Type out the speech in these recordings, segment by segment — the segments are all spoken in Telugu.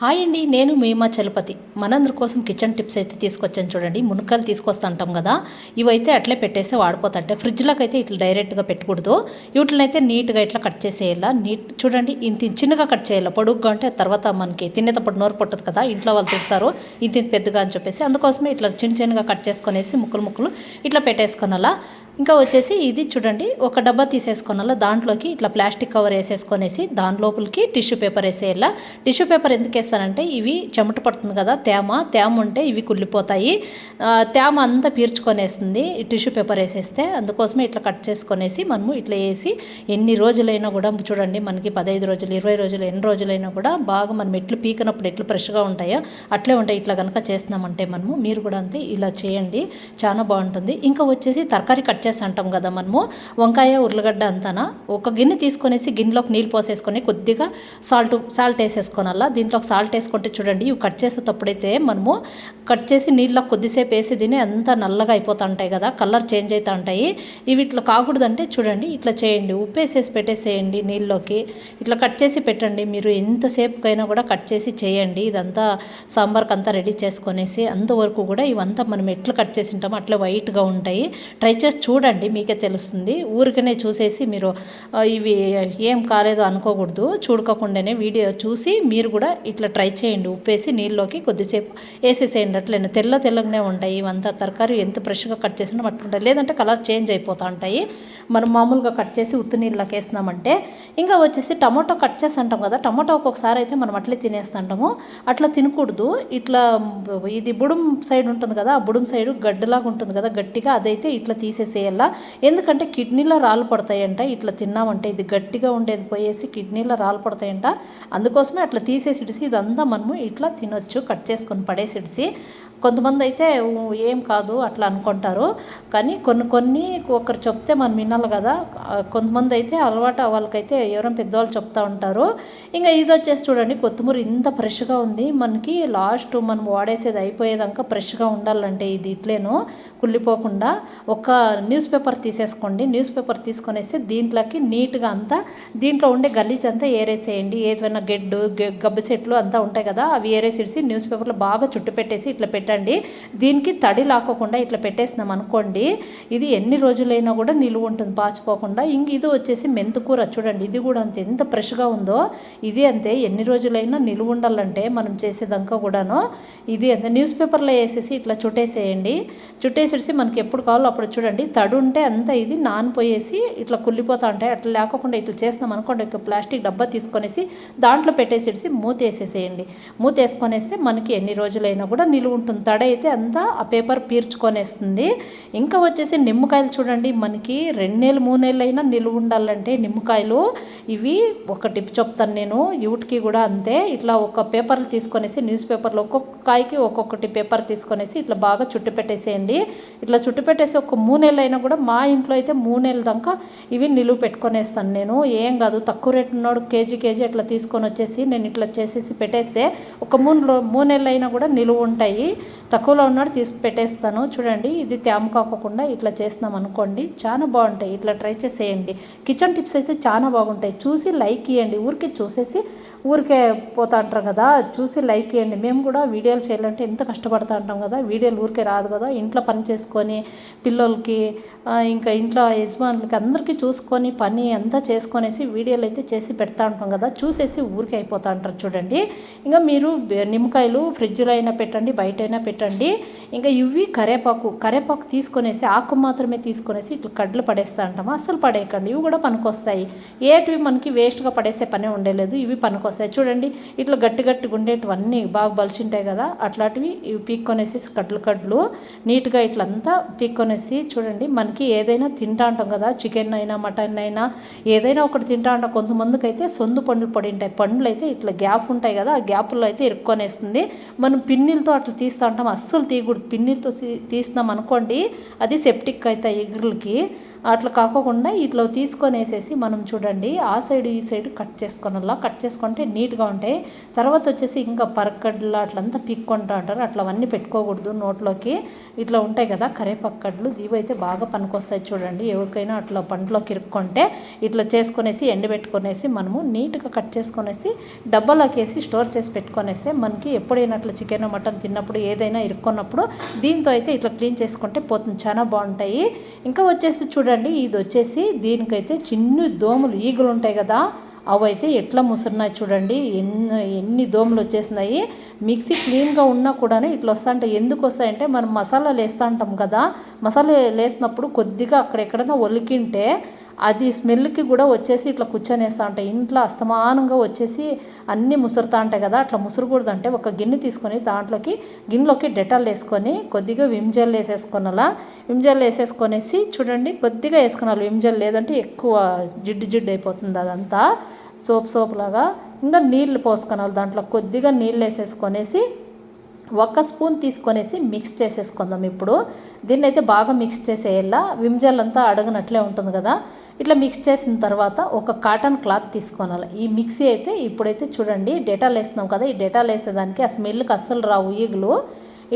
హాయ్ అండి నేను మేమా చలపతి. మనందరి కోసం కిచెన్ టిప్స్ అయితే తీసుకొచ్చాను చూడండి. మునక్కాయలు తీసుకొస్తా అంటాం కదా ఇవైతే అట్లే పెట్టేస్తే వాడిపోతాంటే ఫ్రిడ్జ్లోకి అయితే ఇట్లా డైరెక్ట్గా పెట్టకూడదు. వీటిని అయితే నీట్గా ఇట్లా కట్ చేసేయాలా? నీట్ చూడండి ఇంత చిన్నగా కట్ చేయాలి? పొడుగ్గా అంటే తర్వాత మనకి తినేటప్పుడు నోరు పుట్టదు కదా ఇంట్లో వాళ్ళు తింటారు ఇంత పెద్దగా అని చెప్పేసి అందుకోసమే ఇట్లా చిన్న చిన్నగా కట్ చేసుకునేసి ముక్కలు ముక్కలు ఇట్లా పెట్టేసుకొనాలా? ఇంకా వచ్చేసి ఇది చూడండి ఒక డబ్బా తీసేసుకొనాల దాంట్లోకి ఇట్లా ప్లాస్టిక్ కవర్ వేసేసుకొనేసి దాని లోపలికి టిష్యూ పేపర్ వేసేయాల. టిష్యూ పేపర్ ఎందుకు వేస్తానంటే ఇవి చెమట పడుతుంది కదా తేమ తేమ ఉంటే ఇవి కుళ్ళిపోతాయి. తేమ అంతా పీర్చుకొనేస్తుంది టిష్యూ పేపర్ వేసేస్తే. అందుకోసమే ఇట్లా కట్ చేసుకొనేసి మనము ఇట్లా వేసి ఎన్ని రోజులైనా కూడా చూడండి మనకి పదహైదు రోజులు ఇరవై రోజులు ఎన్ని రోజులైనా కూడా బాగా మనం ఎట్లు పీకినప్పుడు ఎట్లు ఫ్రెష్గా ఉంటాయో అట్లే ఉంటాయి. ఇట్లా కనుక చేస్తున్నామంటే మనము మీరు కూడా అంతే ఇలా చేయండి చాలా బాగుంటుంది. ఇంకా వచ్చేసి తరకారీ కట్ చేసి అంటాం కదా మనము. వంకాయ ఉర్లగడ్డ అంతానా? ఒక గిన్నె తీసుకొనేసి గిన్నెలోకి నీళ్ళు పోసేసుకొని కొద్దిగా సాల్ట్ సాల్ట్ వేసేసుకోనల్లా. దీంట్లో సాల్ట్ వేసుకుంటే చూడండి ఇవి కట్ చేసేటప్పుడైతే మనము కట్ చేసి నీళ్ళలో కొద్దిసేపు వేసి తిని అంతా నల్లగా అయిపోతూ ఉంటాయి కదా కలర్ చేంజ్ అవుతూ ఉంటాయి ఇవి ఇట్లా కాకూడదంటే చూడండి ఇట్లా చేయండి. ఉప్పు వేసేసి పెట్టేసేయండి నీళ్ళలోకి. ఇట్లా కట్ చేసి పెట్టండి. మీరు ఎంతసేపుకైనా కూడా కట్ చేసి చేయండి. ఇదంతా సాంబార్కి అంతా రెడీ చేసుకొనేసి అంతవరకు కూడా ఇవంతా మనం ఎట్లా కట్ చేసి ఉంటామో అట్లా వైట్గా ఉంటాయి. ట్రై చేసి చూడండి మీకే తెలుస్తుంది. ఊరికనే చూసేసి మీరు ఇవి ఏం కాలేదు అనుకోకూడదు. చూడకోకుండానే వీడియో చూసి మీరు కూడా ఇట్లా ట్రై చేయండి. ఉప్పేసి నీళ్ళలోకి కొద్దిసేపు వేసేసేయండి. అట్లనే తెల్ల తెల్లగానే ఉంటాయి ఇవంతా తరకారీ ఎంత ఫ్రెష్గా కట్ చేసినా అట్లుంటాయి లేదంటే కలర్ చేంజ్ అయిపోతూ ఉంటాయి. మనం మామూలుగా కట్ చేసి ఉత్తి నీళ్ళకి వేసినామంటే ఇంకా వచ్చేసి టమాటో కట్ చేసి అంటాం కదా టమాటో ఒక్కొక్కసారి అయితే మనం అట్లే తినేస్తుంటాము. అట్లా తినకూడదు. ఇట్లా ఇది బుడుం సైడ్ ఉంటుంది కదా ఆ బుడుం సైడ్ గడ్డలాగా ఉంటుంది కదా గట్టిగా అదైతే ఇట్లా తీసేసేయాలా. ఎందుకంటే కిడ్నీలో రాళ్ళు పడతాయంట ఇట్లా తిన్నామంటే ఇది గట్టిగా ఉండేది పోయేసి కిడ్నీలో రాళ్ళు పడతాయంట. అందుకోసమే అట్లా తీసేసిడిసి ఇదంతా మనము ఇట్లా తినొచ్చు కట్ చేసుకొని పడేసిడిసి. కొంతమంది అయితే ఏం కాదు అట్లా అనుకుంటారు. కానీ కొన్ని కొన్ని ఒకరు చెప్తే మనం వినాలి కదా. కొంతమంది అయితే అలవాటు వాళ్ళకైతే ఎవరైనా పెద్దవాళ్ళు చెప్తా ఉంటారు. ఇంకా ఇది వచ్చేసి చూడండి కొత్తిమీర ఇంత ఫ్రెష్గా ఉంది. మనకి లాస్ట్ మనం వాడేసేది అయిపోయేదాకా ఫ్రెష్గా ఉండాలంటే ఇది ఇట్లేను కుళ్ళిపోకుండా. ఒక న్యూస్ పేపర్ తీసేసుకోండి. న్యూస్ పేపర్ తీసుకొనేసి దీంట్లోకి నీట్గా అంతా దీంట్లో ఉండే గలీజ్ అంతా ఏరేసేయండి. ఏదైనా గెడ్డు గె- గబ్బు చెట్లు అంతా ఉంటాయి కదా అవి ఏరేసేసి న్యూస్ పేపర్లో బాగా చుట్టుపెట్టేసి ఇట్లా పెట్టి పెట్టండి దీనికి తడి లాక్కోకుండా ఇట్లా పెట్టేసినాం అనుకోండి ఇది ఎన్ని రోజులైనా కూడా నిలువ ఉంటుంది పాచిపోకుండా. ఇంక ఇది వచ్చేసి మెంతుకూర చూడండి ఇది కూడా అంతే. ఎంత ఫ్రెష్గా ఉందో ఇది అంతే. ఎన్ని రోజులైనా నిలువ ఉండాలంటే మనం చేసేదాకా కూడాను ఇది అంతే. న్యూస్ పేపర్లో వేసేసి ఇట్లా చుట్టేసేయండి. చుట్టేసేసి మనకి ఎప్పుడు కావాలో అప్పుడు చూడండి. తడి ఉంటే అంతా ఇది నానిపోయేసి ఇట్లా కుళ్ళిపోతా ఉంటాయి. అట్లా లేకుండా ఇట్లా చేస్తున్నాం అనుకోండి ఒక ప్లాస్టిక్ డబ్బా తీసుకొనేసి దాంట్లో పెట్టేసేసి మూత వేసేసేయండి. మూత వేసుకొనేస్తే మనకి ఎన్ని రోజులైనా కూడా నిలువ ఉంటుంది. తడి అయితే అంతా ఆ పేపర్ పీర్చుకొనేస్తుంది. ఇంకా వచ్చేసి నిమ్మకాయలు చూడండి మనకి రెండు నెలలు అయినా నిలువ ఉండాలంటే నిమ్మకాయలు ఇవి ఒక టిప్ చెప్తాను నేను యూట్కి కూడా అంతే. ఇట్లా ఒక పేపర్లు తీసుకొనేసి న్యూస్ పేపర్లో ఒక్కొక్క కాయకి ఒక్కొక్కటి పేపర్ తీసుకొనేసి ఇట్లా బాగా చుట్టు పెట్టేసేయండి. ఇట్లా చుట్టు పెట్టేసి ఒక మూడేళ్ళు అయినా కూడా మా ఇంట్లో అయితే మూడు దాకా ఇవి నిలువ పెట్టుకొనేస్తాను నేను. ఏం కాదు తక్కువ రేటు ఉన్నాడు కేజీ కేజీ అట్లా తీసుకొని వచ్చేసి నేను ఇట్లా చేసేసి పెట్టేస్తే ఒక మూడు మూడు నెలలు అయినా కూడా నిలువ ఉంటాయి. తక్కువలో ఉన్నాడు తీసి పెట్టేస్తాను. చూడండి ఇది తేమ కాకుండా ఇట్లా చేస్తున్నాం అనుకోండి చాలా బాగుంటాయి. ఇట్లా ట్రై చేసేయండి. కిచెన్ టిప్స్ అయితే చాలా బాగుంటాయి. చూసి లైక్ ఇవ్వండి ఊరికి చూసేసి ఊరికే పోతా అంటారు కదా చూసి లైక్ ఇవ్వండి మేము కూడా వీడియోలు చేయాలంటే ఎంత కష్టపడతా ఉంటాం కదా వీడియోలు ఊరికే రాదు కదా. ఇంట్లో పని చేసుకొని పిల్లలకి ఇంకా ఇంట్లో యజమానులకి అందరికీ చూసుకొని పని అంతా చేసుకొనేసి వీడియోలు అయితే చేసి పెడతా ఉంటాం కదా చూసేసి ఊరికే అయిపోతా ఉంటారు చూడండి. ఇంకా మీరు నిమ్మకాయలు ఫ్రిడ్జ్లో అయినా పెట్టండి బయట అయినా పెట్టండి. ఇంకా ఇవి కరేపాకు కరేపాకు తీసుకొనేసి ఆకు మాత్రమే తీసుకొనేసి ఇట్లా కడ్లు పడేస్తా అంటాము? అస్సలు పడేయకండి. ఇవి కూడా పనికొస్తాయి. ఏటివి మనకి వేస్ట్గా పడేసే పనే ఉండలేదు. ఇవి పనికొస్తాయి. చూడండి ఇట్లా గట్టి గట్టిగా ఉండేటివన్నీ బాగా బలిసింటాయి కదా అట్లాంటివి ఇవి పీక్కొనేసి కడ్లు కడ్లు నీట్గా ఇట్లంతా పీక్కొనేసి చూడండి మనకి ఏదైనా తింటా ఉంటాం కదా చికెన్ అయినా మటన్ అయినా ఏదైనా ఒకటి తింటా ఉంటాం కొంతమందికి అయితే సొందు పండ్లు పడి ఉంటాయి. పండ్లు అయితే ఇట్లా గ్యాప్ ఉంటాయి కదా ఆ గ్యాపుల్లో అయితే ఇరుక్కొనేస్తుంది. మనం పిన్నిలతో అట్లా తీస్తూ ఉంటాం అస్సలు తీయకూడదు. ఇప్పుడు తీ- తీసినాం అనుకోండి అది సెప్టిక్ అవుతాయి ఎగురులకి అట్లా కాకోకుండా ఇట్లా తీసుకొని వేసేసి మనం చూడండి ఆ సైడ్ ఈ సైడ్ కట్ చేసుకోనల్లా కట్ చేసుకుంటే నీట్గా ఉంటాయి. తర్వాత వచ్చేసి ఇంకా పరకడ్లు అట్లంతా పీక్కుంటూ ఉంటారు. అట్లా అవన్నీ పెట్టుకోకూడదు నోట్లోకి. ఇట్లా ఉంటాయి కదా కరేపక్కడ్లు. ఇవైతే బాగా పనికొస్తాయి చూడండి. ఎవరికైనా అట్లా పంటలోకి ఇరుక్కుంటే ఇట్లా చేసుకునేసి ఎండబెట్టుకునేసి మనము నీట్గా కట్ చేసుకొనేసి డబ్బాలోకి వేసి స్టోర్ చేసి పెట్టుకునేస్తే మనకి ఎప్పుడైనా అట్లా చికెన్ మటన్ తిన్నప్పుడు ఏదైనా ఇరుక్కున్నప్పుడు దీంతో అయితే ఇట్లా క్లీన్ చేసుకుంటే పోతుంది. చాలా బాగుంటాయి. ఇంకా వచ్చేసి చూడండి చూడండి ఇది వచ్చేసి దీనికైతే చిన్ని దోమలు ఈగలు ఉంటాయి కదా అవి అయితే ఎట్లా ముసురున్నాయి చూడండి ఎన్ని ఎన్ని దోమలు వచ్చేసినాయి. మిక్సీ క్లీన్గా ఉన్నా కూడా ఇట్లా వస్తాయంటే. ఎందుకు వస్తాయంటే మనం మసాలాలు వేస్తూ ఉంటాం కదా మసాలా వేసినప్పుడు కొద్దిగా అక్కడెక్కడైనా ఒలికింటే అది స్మెల్కి కూడా వచ్చేసి ఇట్లా కూర్చొని ఉంటాయి. ఇంట్లో అస్తమానంగా వచ్చేసి అన్నీ ముసురుతా ఉంటాయి కదా అట్లా ముసురుకూడదు అంటే ఒక గిన్నె తీసుకొని దాంట్లోకి గిన్నెలోకి డెటాల్ వేసుకొని కొద్దిగా Vim gel Vim gel Vim వేసేసుకొనేసి చూడండి కొద్దిగా వేసుకున్నాను విమ్ జెల్ లేదంటే ఎక్కువ జిడ్డు జిడ్డు అయిపోతుంది అదంతా. సోప్ సోప్ లాగా ఇంకా నీళ్ళు పోసుకున్నాను దాంట్లో. కొద్దిగా నీళ్ళు వేసేసుకొనేసి ఒక స్పూన్ తీసుకొనేసి మిక్స్ చేసేసుకుందాం ఇప్పుడు. దీన్ని అయితే బాగా మిక్స్ చేసేయాల? విమ్జల్ అంతా అడగనట్లే ఉంటుంది కదా. ఇట్లా మిక్స్ చేసిన తర్వాత ఒక కాటన్ క్లాత్ తీసుకోవాలి ఈ మిక్సీ అయితే ఇప్పుడైతే చూడండి డేటాలు వేస్తున్నాం కదా ఈ డేటాలు వేసేదానికి ఆ స్మెల్కి అస్సలు రావు ఈగులు.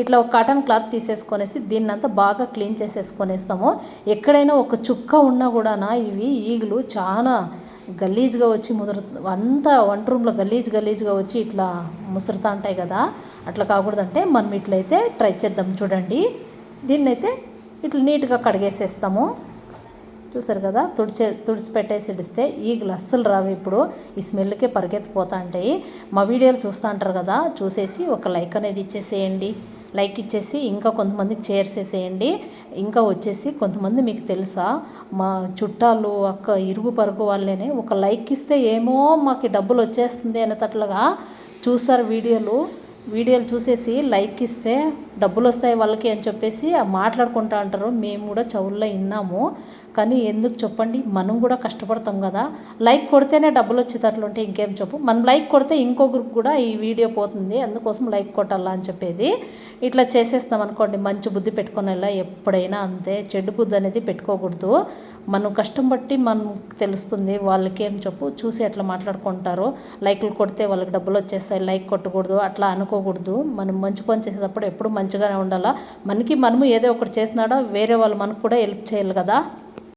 ఇట్లా ఒక కాటన్ క్లాత్ తీసేసుకొనేసి దీన్నంతా బాగా క్లీన్ చేసేసుకొనేస్తాము. ఎక్కడైనా ఒక చుక్క ఉన్నా కూడానా ఇవి ఈగలు చాలా గలీజ్గా వచ్చి ముదురు అంతా వంట రూమ్లో గలీజ్ గలీజ్గా వచ్చి ఇట్లా ముసురుతా ఉంటాయి కదా. అట్లా కాకూడదంటే మనం ఇట్లయితే ట్రై చేద్దాం చూడండి. దీన్నైతే ఇట్లా నీట్గా కడిగేసేస్తాము. చూసారు కదా? తుడిచే తుడిచిపెట్టేసి ఇడిస్తే ఈగలు అస్సలు రావు ఇప్పుడు. ఈ స్మెల్కే పరిగెత్తిపోతా ఉంటాయి. మా వీడియోలు చూస్తూ ఉంటారు కదా? చూసేసి ఒక లైక్ అనేది ఇచ్చేసేయండి. లైక్ ఇచ్చేసి ఇంకా కొంతమందికి షేర్ చేసేయండి. ఇంకా వచ్చేసి కొంతమంది మీకు తెలుసా? మా చుట్టాలు అక్క ఇరుగు పరుగు వాళ్ళనే ఒక లైక్ ఇస్తే ఏమో మాకు డబ్బులు వచ్చేస్తుంది అనేటట్లుగా చూసారు వీడియోలు. వీడియోలు చూసేసి లైక్ ఇస్తే డబ్బులు వస్తాయి వాళ్ళకి అని చెప్పేసి మాట్లాడుకుంటా అంటారు మేము కూడా చవుల్లో విన్నాము. కానీ ఎందుకు చెప్పండి? మనం కూడా కష్టపడతాం కదా. లైక్ కొడితేనే డబ్బులు వచ్చేటట్లు ఉంటే ఇంకేం చెప్పు. మనం లైక్ కొడితే ఇంకొకరికి కూడా ఈ వీడియో పోతుంది. అందుకోసం లైక్ కొట్టాలా అని చెప్పేది. ఇట్లా చేసేస్తాం అనుకోండి మంచి బుద్ధి పెట్టుకునేలా ఎప్పుడైనా అంతే. చెడు బుద్ధి అనేది పెట్టుకోకూడదు. మనం కష్టం బట్టి మనం తెలుస్తుంది వాళ్ళకి ఏం చెప్పు. చూసి అట్లా మాట్లాడుకుంటారు. లైక్లు కొడితే వాళ్ళకి డబ్బులు వచ్చేస్తాయి. లైక్ కొట్టకూడదు. అట్లా అనుకోకూడదు. మనం మంచి పని చేసేటప్పుడు ఎప్పుడు మంచిగానే ఉండాలా. మనకి మనము ఏదో ఒకటి చేసినాడో వేరే వాళ్ళు మనకు కూడా హెల్ప్ చేయాలి కదా.